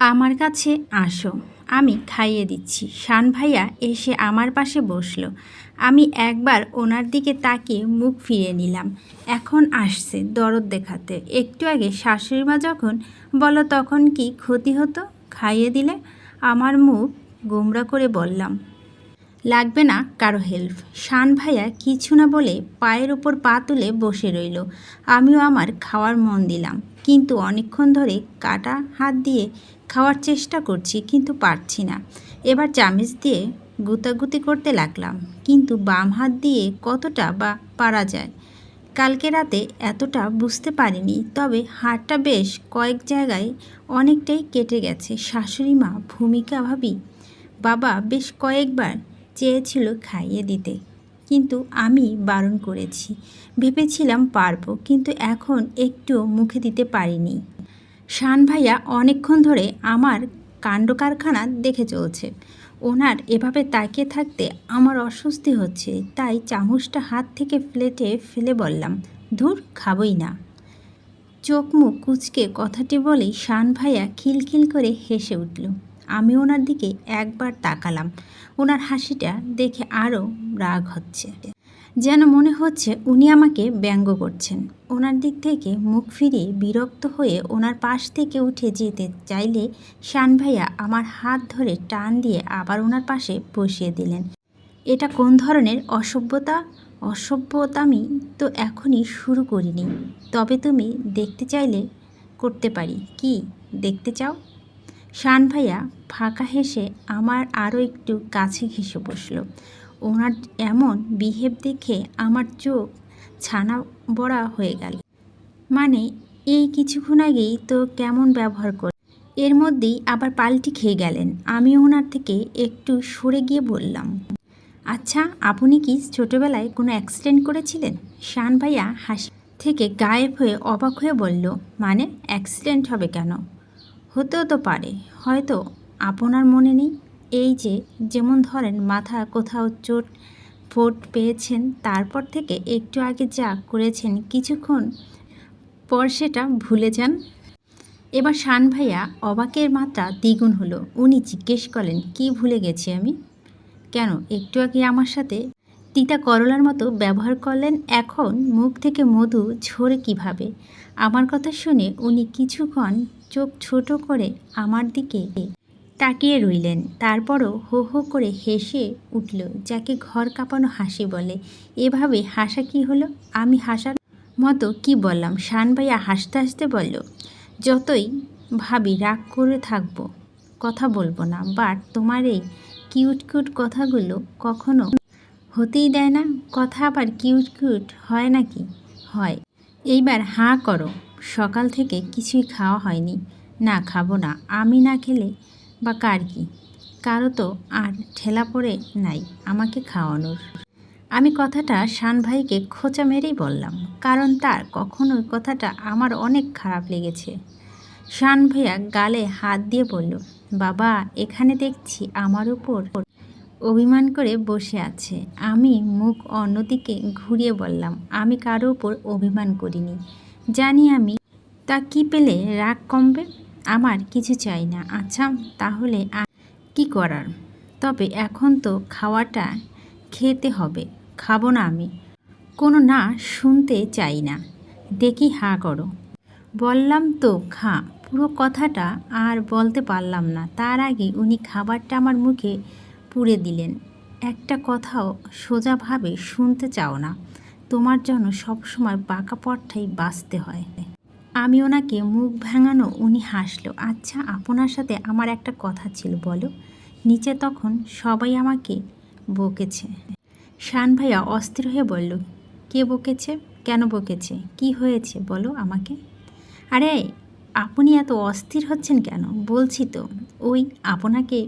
আমার কাছে আসো। আমি খাইয়ে দিচ্ছি। শান ভাইয়া এসে আমার পাশে বসল। আমি একবার ওনার দিকে তাকিয়ে মুখ ফিরিয়ে নিলাম। এখন আসছে দরদ দেখাতে। একটু আগে শাশুড়ি মা যখন বলো তখন কি ক্ষতি হতো খাইয়ে দিলে? আমার মুখ গোমরা করে বললাম, লাগবে না কারও হেল্প শান ভাইয়া কিছু না বলে পায়ের ওপর পা তুলে বসে রইল। আমিও আমার খাওয়ার মন দিলাম। কিন্তু অনেকক্ষণ ধরে কাটা হাত দিয়ে খাওয়ার চেষ্টা করছি কিন্তু পারছি না। এবার চামিচ দিয়ে গুতাগুতি করতে লাগলাম। কিন্তু বাম হাত দিয়ে কতটা বা পারা যায়? কালকে রাতে এতটা বুঝতে পারিনি, তবে হাড়টা বেশ কয়েক জায়গায় অনেকটাই কেটে গেছে। শাশুড়ি মা ভূমিকা ভাবি, বাবা, বেশ কয়েকবার চেয়েছিল খাইয়ে দিতে। কিন্তু আমি বারণ করেছি। ভেবেছিলাম পারব, কিন্তু এখন একটুও মুখে দিতে পারিনি। শান ভাইয়া অনেকক্ষণ ধরে আমার কাণ্ড কারখানা দেখে চলছে। ওনার এভাবে তাকিয়ে থাকতে আমার অস্বস্তি হচ্ছে, তাই চামচটা হাত থেকে প্লেটে ফেলে বললাম, ধুর, খাবই না। চোখ মুখ কুচকে কথাটি বলেই শান ভাইয়া খিলখিল করে হেসে উঠল। আমি ওনার দিকে একবার তাকালাম। ওনার হাসিটা দেখে আরও রাগ হচ্ছে। যেন মনে হচ্ছে উনি আমাকে ব্যঙ্গ করছেন। ওনার দিক থেকে মুখ ফিরিয়ে বিরক্ত হয়ে ওনার পাশ থেকে উঠে যেতে চাইলে শান ভাইয়া আমার হাত ধরে টান দিয়ে আবার ওনার পাশে বসিয়ে দিলেন। এটা কোন ধরনের অসভ্যতা? অসভ্যতামি তো এখনই শুরু করিনি। তবে তুমি দেখতে চাইলে করতে পারি। কি, দেখতে চাও? শান ভাইয়া ফাঁকা হেসে আমার আরও একটু কাছে ঘেসে বসল। ওনার এমন বিহেভ দেখে আমার চোখ ছানা বড়া হয়ে গেল। মানে এই কিছুক্ষণ আগেই তো কেমন ব্যবহার করে। এর মধ্যেই আবার পাল্টি খেয়ে গেলেন। আমি ওনার থেকে একটু সরে গিয়ে বললাম আচ্ছা আপনি কি ছোটোবেলায় কোনো অ্যাক্সিডেন্ট করেছিলেন? শান ভাইয়া হাসি থেকে গায়েব হয়ে অবাক হয়ে বলল মানে অ্যাক্সিডেন্ট হবে কেন? হতেও তো পারে। হয়তো আপনার মনে নেই? এই যে যেমন ধরেন মাথা কোথাও চোট, ফোট পেয়েছেন, তারপর থেকে একটু আগে যা করেছেন কিছুক্ষণ পর সেটা ভুলে যান? এবার শান ভাইয়া অবাকের মাত্রা দ্বিগুণ হলো। উনি জিজ্ঞেস করেন কি ভুলে গেছি আমি? কেন? একটু আগে আমার সাথে তিতা করলার মতো ব্যবহার করলেন, এখন মুখ থেকে মধু ঝরে কীভাবে? আমার কথা শুনে উনি কিছুক্ষণ চোখ ছোট করে আমার দিকে তাকিয়ে রইলেন। তারপরও হো হো করে হেসে উঠল, যাকে ঘর কাঁপানো হাসি বলে। এভাবে হাসা কি হলো? আমি হাসার মতো কি বললাম? শান ভাইয়া হাসতে হাসতে বলল, যতই ভাবি রাগ করে থাকব, কথা বলব না বাট তোমার এই কিউট কিউট কথাগুলো কখনো হতেই দেয় না। কথা আবার কিউট কিউট হয় নাকি? হয়। এইবার হাঁ করো। সকাল থেকে কিছুই খাওয়া হয়নি। না খাব না, আমি না খেলে বা কার কি? কারও তো আর ঠেলা পড়ে নাই আমাকে খাওয়ানোর। আমি কথাটা শান ভাইকে খোঁচা মেরেই বললাম, কারণ তার কখনোই কথাটা আমার অনেক খারাপ লেগেছে। শান ভাইয়া গালে হাত দিয়ে বলল, বাবা, এখানে দেখছি আমার উপর অভিমান করে বসে আছে। আমি মুখ অন্যদিকে ঘুরিয়ে বললাম, আমি কারও উপর অভিমান করিনি। জানি আমি, তা কি পেলে রাগ কমবে? আমার কিছু চাই না। আচ্ছা তাহলে আর কি করার? তবে এখন তো খাওয়াটা খেতে হবে। খাব না আমি। কোনো না শুনতে চাই না। দেখি হা করো। বললাম তো খা। পুরো কথাটা আর বলতে পারলাম না। তার আগে উনি খাবারটা আমার মুখে পুড়ে দিলেন। একটা কথাও সোজাভাবে শুনতে চাও না। তোমার জন্য সবসময় বাঁকা পথটাই বাঁচতে হয়। আমি ওনাকে মুখ ভাঙানো উনি হাসলো। আচ্ছা আপনার সাথে আমার একটা কথা ছিল, বলো। নিচে তখন সবাই আমাকে বকেছে। শান ভাইয়া অস্থির হয়ে বলল, কে বকেছে? কেন বকেছে? কি হয়েছে? বলো আমাকে। আরে, আপনি এত অস্থির হচ্ছেন কেন? বলছি তো, ওই আপনাকে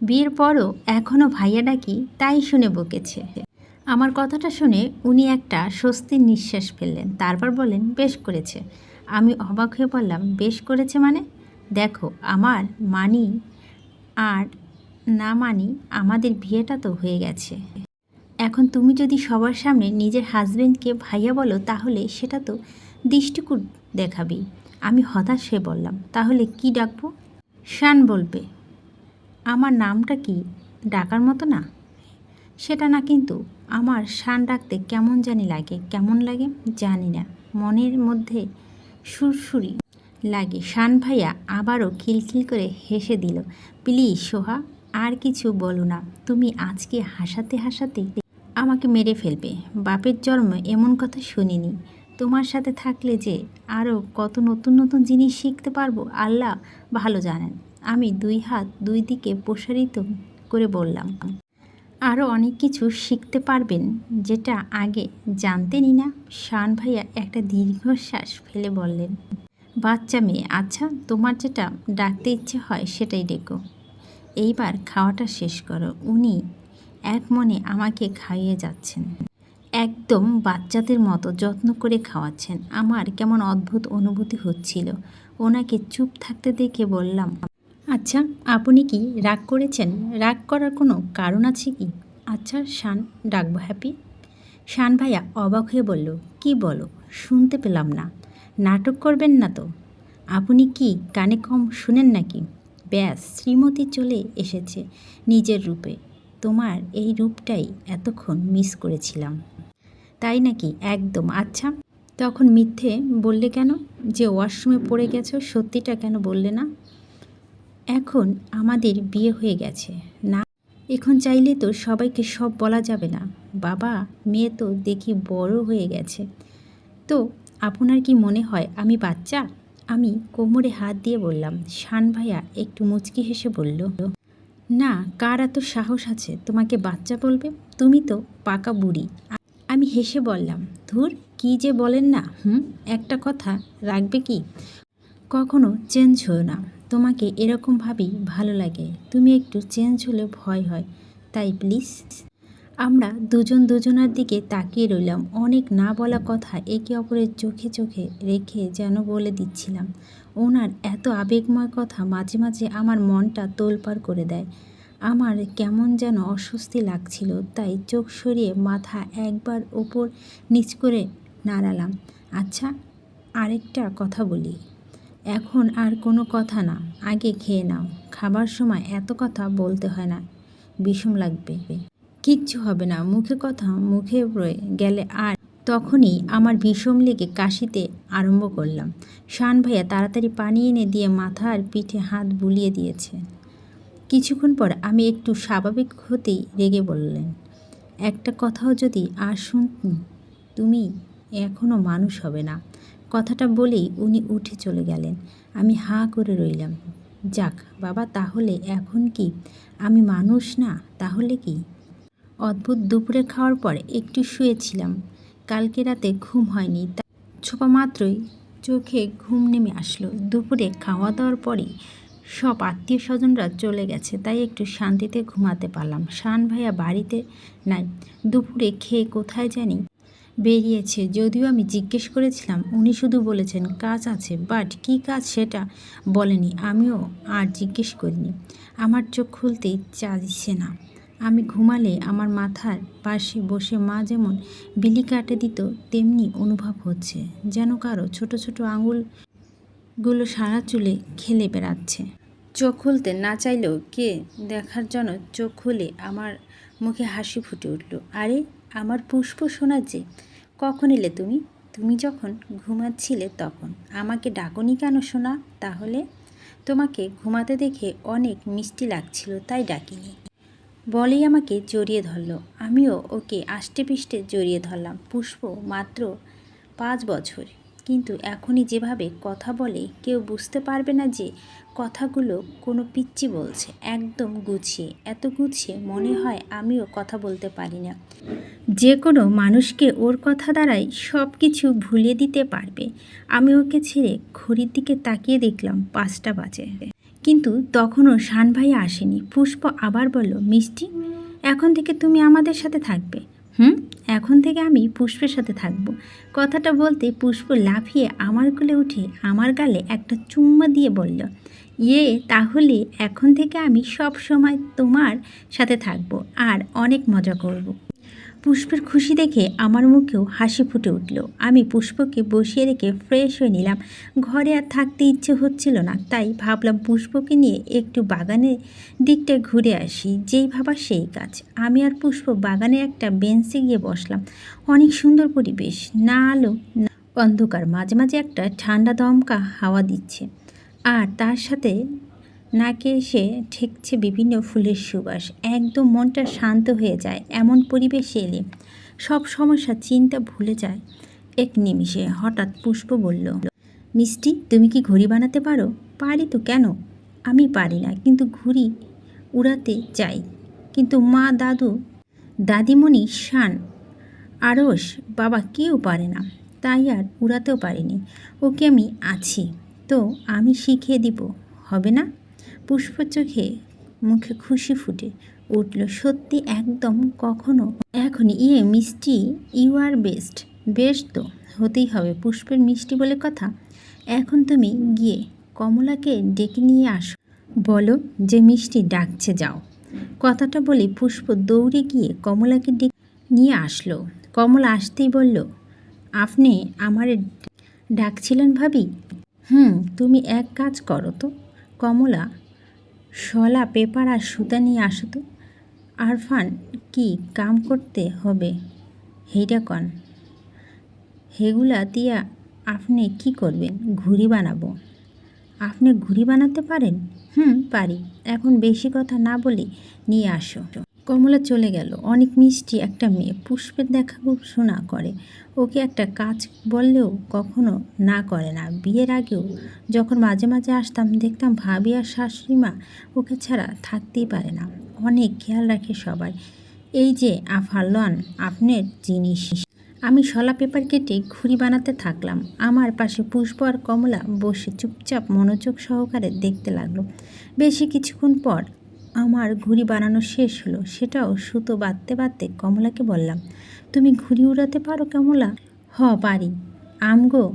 বিয়ের পরও এখনও ভাইয়া ডাকি, তাই শুনে বকেছে। আমার কথাটা শুনে উনি একটা স্বস্তির নিঃশ্বাস ফেললেন। তারপর বললেন, বেশ করেছে। আমি অবাক হয়ে বললাম, বেশ করেছে মানে? দেখো, আমার মানি আর না মানি, আমাদের বিয়েটা তো হয়ে গেছে। এখন তুমি যদি সবার সামনে নিজের হাজবেন্ডকে ভাইয়া বলো, তাহলে সেটা তো দৃষ্টিকূট দেখাবি। আমি হতাশ হয়ে বললাম, তাহলে কি ডাকবো? শান বলবে। আমার নামটা কি ডাকার মতো না? সেটা না কিন্তু আমার শান ডাকতে কেমন জানি লাগে, কেমন লাগে জানি না। মনের মধ্যে সুরসুরি লাগে। শান ভাইয়া আবারও খিলখিল করে হেসে দিল, প্লিজ সোহা, আর কিছু বলো না। তুমি আজকে হাসাতে হাসাতে আমাকে মেরে ফেলবে। বাপের জন্ম এমন কথা শুনিনি। তোমার সাথে থাকলে যে আরও কত নতুন নতুন জিনিস শিখতে পারব, আল্লাহ ভালো জানেন। আমি দুই হাত দুই দিকে প্রসারিত করে বললাম আরও অনেক কিছু শিখতে পারবেন, যেটা আগে জানতেনই না। শান ভাইয়া একটা দীর্ঘশ্বাস ফেলে বললেন, বাচ্চা মেয়ে আচ্ছা তোমার যেটা ডাকতে ইচ্ছে হয় সেটাই ডেকো। এইবার খাওয়াটা শেষ করো। উনি এক মনে আমাকে খাইয়ে যাচ্ছেন। একদম বাচ্চাদের মতো যত্ন করে খাওয়াচ্ছেন। আমার কেমন অদ্ভুত অনুভূতি হচ্ছিল। ওনাকে চুপ থাকতে দেখে বললাম আচ্ছা আপনি কি রাগ করেছেন? রাগ করার কোনো কারণ আছে কি? আচ্ছা শান, ডাকবো হ্যাপি। শান ভাইয়া অবাক হয়ে বলল, কি বলো? শুনতে পেলাম না। নাটক করবেন না তো? আপনি কি কানে কম শুনেন নাকি? ব্যাস, শ্রীমতী চলে এসেছে নিজের রূপে। তোমার এই রূপটাই এতক্ষণ মিস করেছিলাম। তাই নাকি? একদম। আচ্ছা তখন মিথ্যে বললে কেন? যে ওয়াশরুমে পড়ে গেছো, সত্যিটা কেন বললে না? এখন আমাদের বিয়ে হয়ে গেছে। না, এখন চাইলে তো সবাইকে সব বলা যাবে না। বাবা, মেয়ে তো দেখি বড় হয়ে গেছে। তো আপনার কি মনে হয় আমি বাচ্চা? আমি কোমরে হাত দিয়ে বললাম, শান ভাইয়া একটু মুচকি হেসে বলল, না, কার এত সাহস আছে? তোমাকে বাচ্চা বলবে? তুমি তো পাকা বুড়ি। আমি হেসে বললাম, ধুর, কি যে বলেন না, হুম, একটা কথা রাখবে কি? কখনো চেঞ্জ হও না। তোমাকে এরকমভাবেই ভালো লাগে। তুমি একটু চেঞ্জ হলে ভয় হয়। তাই প্লিজ আমরা দুজন দুজনার দিকে তাকিয়ে রইলাম। অনেক না বলা কথা একে অপরের চোখে চোখে রেখে যেন বলে দিচ্ছিলাম। ওনার এত আবেগময় কথা মাঝে মাঝে আমার মনটা তোলপাড় করে দেয়। আমার কেমন যেন অস্বস্তি লাগছিল, তাই চোখ সরিয়ে মাথা একবার ওপর নিচ করে নাড়ালাম। আচ্ছা আরেকটা কথা বলি। এখন আর কোনো কথা না। আগে খেয়ে নাও। খাবার সময় এত কথা বলতে হয় না। বিষম লাগবে। কিচ্ছু হবে না। মুখে কথা, মুখে রয়ে গেলে আর তখনই আমার বিষম লেগে কাশিতে আরম্ভ করলাম। শান ভাইয়া তাড়াতাড়ি পানি এনে দিয়ে মাথা আর পিঠে হাত বুলিয়ে দিয়েছে। কিছুক্ষণ পর আমি একটু স্বাভাবিক হতেই রেগে বললেন, একটা কথাও যদি আর শুন, তুমি এখনও মানুষ হবে না। কথাটা বলেই উনি উঠে চলে গেলেন। আমি হাঁ করে রইলাম। যাক, বাবা, তাহলে এখন কি? আমি মানুষ না, তাহলে কি? অদ্ভুত দুপুরে খাওয়ার পর একটু শুয়েছিলাম। কালকে রাতে ঘুম হয়নি, তা ছোপা মাত্রই চোখে ঘুম নেমে আসলো। দুপুরে খাওয়া দাওয়ার পরেই সব আত্মীয় স্বজনরা চলে গেছে, তাই একটু শান্তিতে ঘুমাতে পারলাম। শান ভাইয়া বাড়িতে নাই। দুপুরে খেয়ে কোথায় জানি বেরিয়েছে। যদিও আমি জিজ্ঞেস করেছিলাম, উনি শুধু বলেছেন, কাজ আছে, বাট কী কাজ সেটা বলেনি। আমিও আর জিজ্ঞেস করিনি। আমার চোখ খুলতেই চা দিচ্ছে না। আমি ঘুমালে আমার মাথার পাশে বসে মা যেমন বিলি কাটে দিত, তেমনি অনুভব হচ্ছে, যেন কারও ছোট ছোট আঙুলগুলো সারা চুলে খেলে বেড়াচ্ছে। চোখ খুলতে না চাইলেও কে দেখার জন্য চোখ খুলে আমার মুখে হাসি ফুটে উঠল। আরে আমার পুষ্প শোনা যে, কখন এলে তুমি? তুমি যখন ঘুমাচ্ছিলে তখন। আমাকে ডাকনি কেন শোনা তাহলে? তোমাকে ঘুমাতে দেখে অনেক মিষ্টি লাগছিল, তাই ডাকিনি। বলেই আমাকে জড়িয়ে ধরলো। আমিও ওকে আষ্টে পিষ্টে জড়িয়ে ধরলাম। পুষ্প মাত্র পাঁচ বছর। কিন্তু এখনই যেভাবে কথা বলে, কেউ বুঝতে পারবে না যে কথাগুলো কোনো পিচ্ছি বলছে, একদম গুছিয়ে। এত গুছিয়ে মনে হয় আমিও কথা বলতে পারি না। যে কোনো মানুষকে ওর কথা দ্বারাই সব কিছু ভুলিয়ে দিতে পারবে। আমি ওকে ছেড়ে ঘড়ির দিকে তাকিয়ে দেখলাম পাঁচটা বাজে। কিন্তু তখনও শান ভাই আসেনি। পুষ্প আবার বলল, মিষ্টি, এখন থেকে তুমি আমাদের সাথে থাকবে। হুম, এখন থেকে আমি পুষ্পের সাথে থাকব। কথাটা বলতে পুষ্প লাফিয়ে আমার কোলে উঠে আমার গালে একটা চুম্মা দিয়ে বলল ইয়ে তাহলে এখন থেকে আমি সব সময় তোমার সাথে থাকব আর অনেক মজা করব। পুষ্পের খুশি দেখে আমার মুখেও হাসি ফুটে উঠল। আমি পুষ্পকে বসিয়ে রেখে ফ্রেশ হয়ে নিলাম। ঘরে আর থাকতে ইচ্ছে হচ্ছিল না, তাই ভাবলাম পুষ্পকে নিয়ে একটু বাগানের দিকটা ঘুরে আসি, যেই ভাবা সেই কাজ। আমি আর পুষ্প বাগানের একটা বেঞ্চে গিয়ে বসলাম। অনেক সুন্দর পরিবেশ, না আলো, না অন্ধকার। মাঝে মাঝে একটা ঠান্ডা দমকা হাওয়া দিচ্ছে। আর তার সাথে নাকে এসে ঠেকছে বিভিন্ন ফুলের সুবাস। একদম মনটা শান্ত হয়ে যায়, এমন পরিবেশে এলে সব সমস্যা, চিন্তা ভুলে যায় এক নিমিষে। হঠাৎ পুষ্প বলল, মিষ্টি, তুমি কি ঘড়ি বানাতে পারো? পারি তো কেন? আমি পারি না, কিন্তু ঘুড়ি উড়াতে চাই। কিন্তু মা, দাদু, দাদিমণি, শান, আরস, বাবা কেউ পারে না, তাই আর উড়াতেও পারিনি। ওকে আমি আছি। তো আমি শিখিয়ে দিব, হবে না? পুষ্প চোখে মুখে খুশি ফুটে উঠল সত্যি একদম কখনো। এখন ইয়ে মিষ্টি ইউ আর বেস্ট বেশ তো হতেই হবে পুষ্পের মিষ্টি বলে কথা। এখন তুমি গিয়ে কমলাকে ডেকে নিয়ে আসো। বলো যে মিষ্টি ডাকছে, যাও। কথাটা বলে পুষ্প দৌড়ে গিয়ে কমলাকে ডেকে নিয়ে আসলো। কমলা আসতেই বলল, আপনি আমারে ডাকছিলেন ভাবি? হুম, তুমি এক কাজ করো তো। কমলা, শলা, পেপার আর সুতা নিয়ে আসো তো। আরফান, কি কাম করতে হবে? হেইটা কন। হেগুলা দিয়া আপনি কি করবেন? ঘুড়ি বানাবো। আপনি ঘুড়ি বানাতে পারেন? হুম, পারি। এখন বেশি কথা না বলে নিয়ে আসো। কমলা চলে গেল। অনেক মিষ্টি একটা মেয়ে পুষ্পের দেখা খুব শোনা করে। ওকে একটা কাজ বললেও কখনো না করে না। বিয়ের আগেও যখন মাঝে মাঝে আসতাম, দেখতাম ভাবি আর শাশুড়ি মা ওকে ছাড়া থাকতেই পারে না। অনেক খেয়াল রাখে সবাই। এই যে আফালন আপনার জিনিস। আমি শলা পেপার কেটে ঘুড়ি বানাতে থাকলাম। আমার পাশে পুষ্প আর কমলা বসে চুপচাপ মনোযোগ সহকারে দেখতে লাগল। বেশি কিছুক্ষণ পর আমার ঘুড়ি বানানো শেষ হলো। সেটাও সুতো বাঁধতে বাঁধতে কমলাকে বললাম, তুমি ঘুড়ি উড়াতে পারো কমলা? হ, পারি। আমগো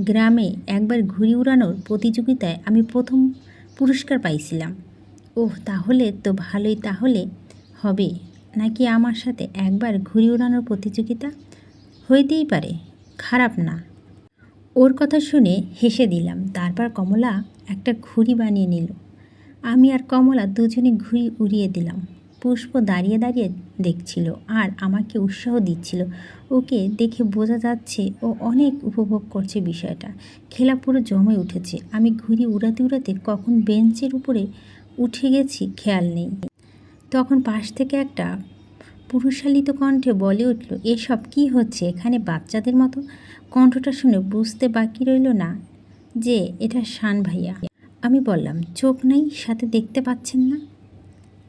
গ্রামে একবার ঘুড়ি উড়ানোর প্রতিযোগিতায় আমি প্রথম পুরস্কার পাইছিলাম। ওহ, তাহলে তো ভালোই তাহলে। হবে। নাকি আমার সাথে একবার ঘুড়ি উড়ানোর প্রতিযোগিতা? হইতেই পারে। খারাপ না। ওর কথা শুনে হেসে দিলাম। তারপর কমলা একটা ঘুড়ি বানিয়ে নিল। আমি আর কমলা দুজনে ঘুড়ি উড়িয়ে দিলাম। পুষ্প দাঁড়িয়ে দাঁড়িয়ে দেখছিল আর আমাকে উৎসাহ দিচ্ছিল। ওকে দেখে বোঝা যাচ্ছে ও অনেক উপভোগ করছে বিষয়টা। খেলা পুরো জমে উঠেছে। আমি ঘুড়ি উড়াতে উড়াতে কখন বেঞ্চের উপরে উঠে গেছি খেয়াল নেই। তখন পাশ থেকে একটা পুরুষালিত কণ্ঠে বলে উঠল, এসব কি হচ্ছে এখানে বাচ্চাদের মতো? কণ্ঠটা শুনে বুঝতে বাকি রইল না যে, এটা শান ভাইয়া। আমি বললাম, চোখ নেই, সাথে দেখতে পাচ্ছেন না?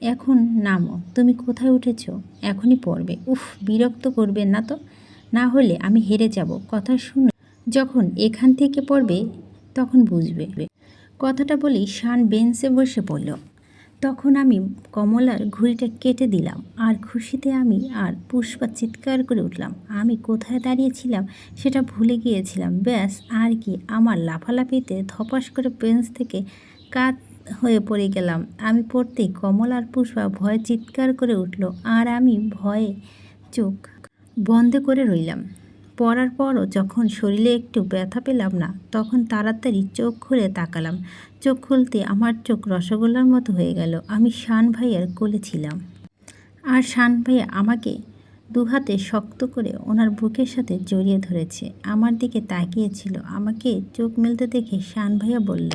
এখন নামো, তুমি কোথায় উঠেছ? এখনই পড়বে। উফ, বিরক্ত করবেন না তো? না হলে আমি হেরে যাব। কথা শুনে। যখন এখান থেকে পড়বে, তখন বুঝবে। কথাটা বলি শান বেঞ্চে বসে পড়ল। তখন আমি কমলার ঘুড়িটা কেটে দিলাম আর খুশিতে আমি আর পুষ্পা চিৎকার করে উঠলাম। আমি কোথায় দাঁড়িয়েছিলাম সেটা ভুলে গিয়েছিলাম। ব্যাস, আর কি, আমার লাফালাফিতে ধপাস করে বেঞ্চ থেকে কাত হয়ে পড়ে গেলাম। আমি পড়তেই কমল আর পুষ্পা ভয়ে চিৎকার করে উঠল আর আমি ভয়ে চোখ বন্ধ করে রইলাম। পড়ার পরও যখন শরীরে একটু ব্যথা পেলাম না, তখন তাড়াতাড়ি চোখ খুলে তাকালাম। চোখ খুলতে আমার চোখ রসগোল্লার মতো হয়ে গেল। আমি শান ভাইয়ার কোলে ছিলাম। আর শান ভাইয়া আমাকে দুহাতে শক্ত করে ওনার বুকের সাথে জড়িয়ে ধরেছে। আমার দিকে তাকিয়েছিল। আমাকে চোখ মেলতে দেখে শান ভাইয়া বলল,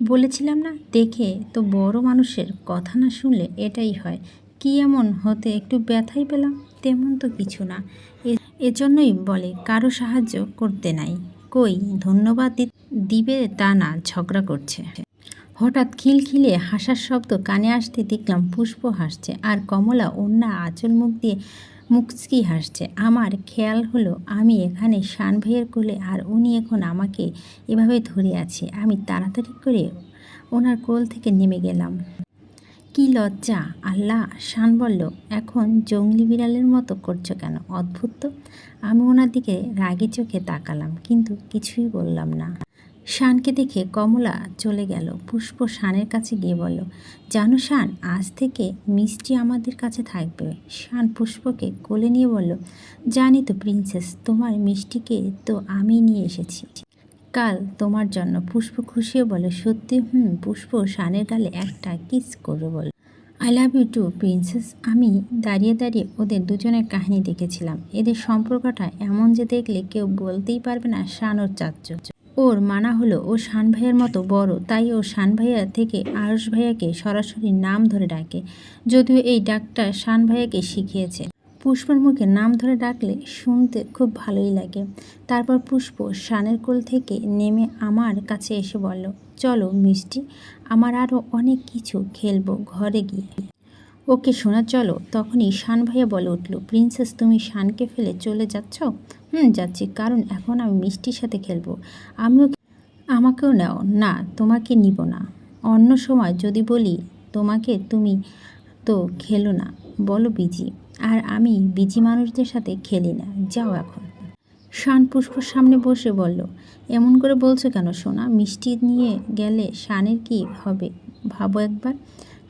বলেছিলাম না? দেখে তো বড় মানুষের কথা না শুনলে এটাই হয়। কি এমন হতে একটু ব্যথাই পেলাম? তেমন তো কিছু না। এজন্যই বলে, কারও সাহায্য করতে নাই। কই, ধন্যবাদ দিবে তা না, ঝগড়া করছে। হঠাৎ খিলখিলে হাসার শব্দ কানে আসতে দেখলাম পুষ্প হাসছে আর কমলা অন্য আঁচল মুখ দিয়ে মুচকি হাসছে। আমার খেয়াল হলো, আমি এখানে শান ভাইয়ের কোলে আর উনি এখন আমাকে এভাবে ধরে আছে। আমি তাড়াতাড়ি করে ওনার কোল থেকে নেমে গেলাম। কি লজ্জা? আল্লাহ শান বলল, এখন জঙ্গলি বিড়ালের মতো করছ কেন? অদ্ভুত তো। আমি ওনার দিকে রাগি চোখে তাকালাম, কিন্তু কিছুই বললাম না। শানকে দেখে কমলা চলে গেল। পুষ্প শানের কাছে গিয়ে বলল, জানো শান, আজ থেকে মিষ্টি আমাদের কাছে থাকবে। শান পুষ্পকে কোলে নিয়ে বলল, জানি তো, প্রিন্সেস, তোমার মিষ্টিকে তো আমি নিয়ে এসেছি। কাল তোমার জন্য পুষ্প খুশিও বলে, সত্যি, হুম, পুষ্প শানের গালে একটা কিস করবে বলে। I love you too princess আমি দাঁড়িয়ে দাঁড়িয়ে ওদের দুজনের কাহিনী দেখেছিলাম। এদের সম্পর্কটা এমন যে দেখলে কেউ বলতেই পারবে না শান ওর চাচ্চ। ওর মানা হলো, ও শান ভাইয়ার মতো বড়, তাই ও শান ভাইয়া থেকে আয়ুষ ভাইয়াকে সরাসরি নাম ধরে ডাকে। যদিও এই ডাকটা শান ভাইয়াকে শিখিয়েছে। পুষ্পর মুখে নাম ধরে ডাকলে শুনতে খুব ভালোই লাগে। তারপর পুষ্প শানের কোল থেকে নেমে আমার কাছে এসে বলল, চলো মিষ্টি, আমার আরও অনেক কিছু খেলব ঘরে গিয়ে। ওকে শোনা, চলো। তখনই শান ভাইয়া বলে উঠল, প্রিন্সেস, তুমি শানকে ফেলে চলে যাচ্ছ? হুম, যাচ্ছি, কারণ এখন আমি মিষ্টির সাথে খেলব। আমিও আমাকেও নাও। না, তোমাকে নিব না। অন্য সময় যদি বলি তোমাকে, তুমি তো খেলো না। বলো, বিজি। আর আমি বিজি মানুষদের সাথে খেলি না, যাও এখন। শান পুষ্পর সামনে বসে বলল, এমন করে বলছো কেন সোনা? মিষ্টি নিয়ে গেলে শানের কি হবে? ভাবো একবার।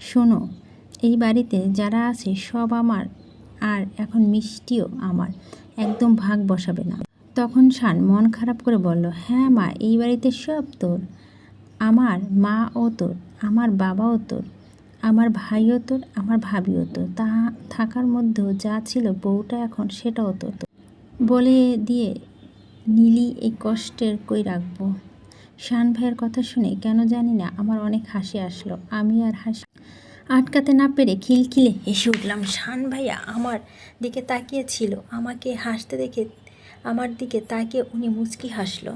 শোনো, এই বাড়িতে যারা আছে সব আমার, আর এখন মিষ্টিও আমার। একদম ভাগ বসাবে না। তখন শান মন খারাপ করে বলল হ্যাঁ মা, এই বাড়িতে সব তোর। আমার মা ও তোর, আমার বাবাও তোর। আমার ভাইও তোর, আমার ভাবিও তোর। তা থাকার মধ্যেও যা ছিল বউটা এখন সেটাও তোর বলে দিয়ে নীলি এই কষ্টের কই রাখব? শান ভাইয়ের কথা শুনে কেন জানি না আমার অনেক হাসি আসলো। আমি আর হাসি আটকাতে না পেরে খিলখিলে হেসে উঠলাম, শান ভাইয়া আমার দিকে তাকিয়েছিল। আমাকে হাসতে দেখে, আমার দিকে তাকিয়ে উনি মুচকি হাসলো।